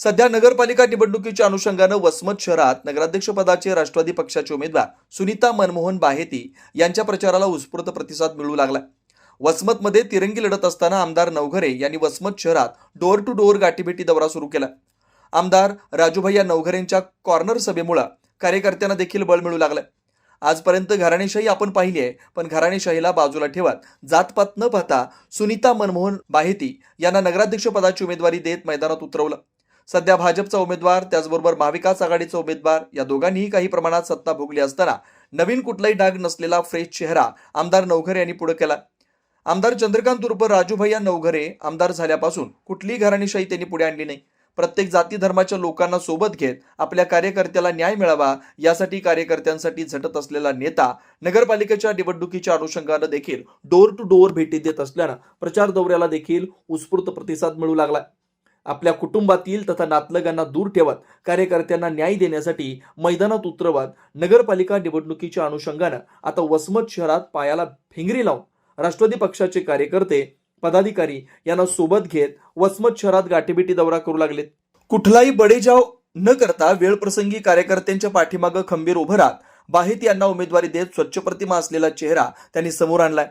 सध्या नगरपालिका निवडणुकीच्या अनुषंगानं वसमत शहरात नगराध्यक्षपदाचे राष्ट्रवादी पक्षाचे उमेदवार सुनीता मनमोहन बाहेती यांच्या प्रचाराला उत्स्फूर्त प्रतिसाद मिळू लागला. वसमतमध्ये तिरंगी लढत असताना आमदार नवघरे यांनी वसमत शहरात डोअर टू डोअर गाठीभेटी दौरा सुरू केला. आमदार राजूभैया नवघरेंच्या कॉर्नर सभेमुळे कार्यकर्त्यांना देखील बळ मिळू लागलं. आजपर्यंत घराणेशाही आपण पाहिली आहे पण घराणेशाहीला बाजूला ठेवत जातपात न पाहता सुनीता मनमोहन बाहेती यांना नगराध्यक्षपदाची उमेदवारी देत मैदानात उतरवलं. सध्या भाजपचा उमेदवार त्याचबरोबर महाविकास आघाडीचा उमेदवार या दोघांनीही काही प्रमाणात सत्ता भोगली असताना नवीन कुठलाही डाग नसलेला फ्रेश चेहरा आमदार नवघरे यांनी पुढे केला. आमदार चंद्रकांत उर्फ राजूभैया नवघरे आमदार झाल्यापासून कुठलीही घराणीशाही त्यांनी पुढे आणली नाही. प्रत्येक जाती धर्माच्या लोकांना सोबत घेत आपल्या कार्यकर्त्याला न्याय मिळावा यासाठी कार्यकर्त्यांसाठी झटत असलेला नेता नगरपालिकेच्या निवडणुकीच्या अनुषंगानं देखील डोर टू डोअर भेटी देत असल्यानं प्रचार दौऱ्याला देखील उत्स्फूर्त प्रतिसाद मिळू लागला. आपल्या कुटुंबातील तथा नातलगांना दूर ठेवत कार्यकर्त्यांना न्याय देण्यासाठी मैदानात उतरवत नगरपालिका निवडणुकीच्या अनुषंगानं आता वसमत शहरात पायाला फिंगरी लावून राष्ट्रवादी पक्षाचे कार्यकर्ते पदाधिकारी यांना सोबत घेत वसमत शहरात गाठीबिटी दौरा करू लागलेत कुठलाही बडेजाव न करता वेळप्रसंगी कार्यकर्त्यांच्या पाठीमागं खंबीर उभं राहत बाहेत यांना उमेदवारी देत स्वच्छ प्रतिमा असलेला चेहरा त्यांनी समोर आणलाय.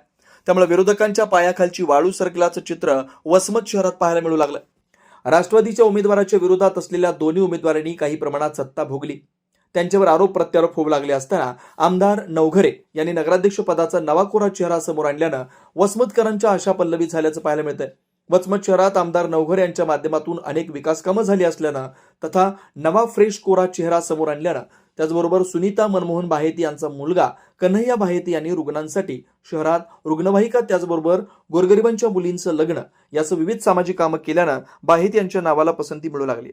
त्यामुळे विरोधकांच्या पायाखालची वाळू सरकल्याचं चित्र वसमत शहरात पाहायला मिळू लागलं. राष्ट्रवादीच्या उमेदवाराच्या विरोधात असलेल्या दोन्ही उमेदवारांनी काही प्रमाणात सत्ता भोगली. त्यांच्यावर आरोप प्रत्यारोप होऊ लागले असताना आमदार नवघरे यांनी नगराध्यक्ष पदाचा नवा कोरा चेहरा समोर आणल्यानं वसमतकरांच्या आशा पल्लवी झाल्याचं पाहायला मिळतंय. वचमत शहरात आमदार नवघर यांच्या माध्यमातून अनेक विकास कामं झाली असल्यानं तथा नवा फ्रेश कोरा चेहरा समोर आणल्यानं त्याचबरोबर सुनीता मनमोहन बाहेती यांचा मुलगा कन्हैया बाहेती यांनी रुग्णांसाठी शहरात रुग्णवाहिका त्याचबरोबर गोरगरिबांच्या मुलींचं लग्न याचं विविध सामाजिक कामं केल्यानं बाहेती यांच्या नावाला पसंती मिळू लागली.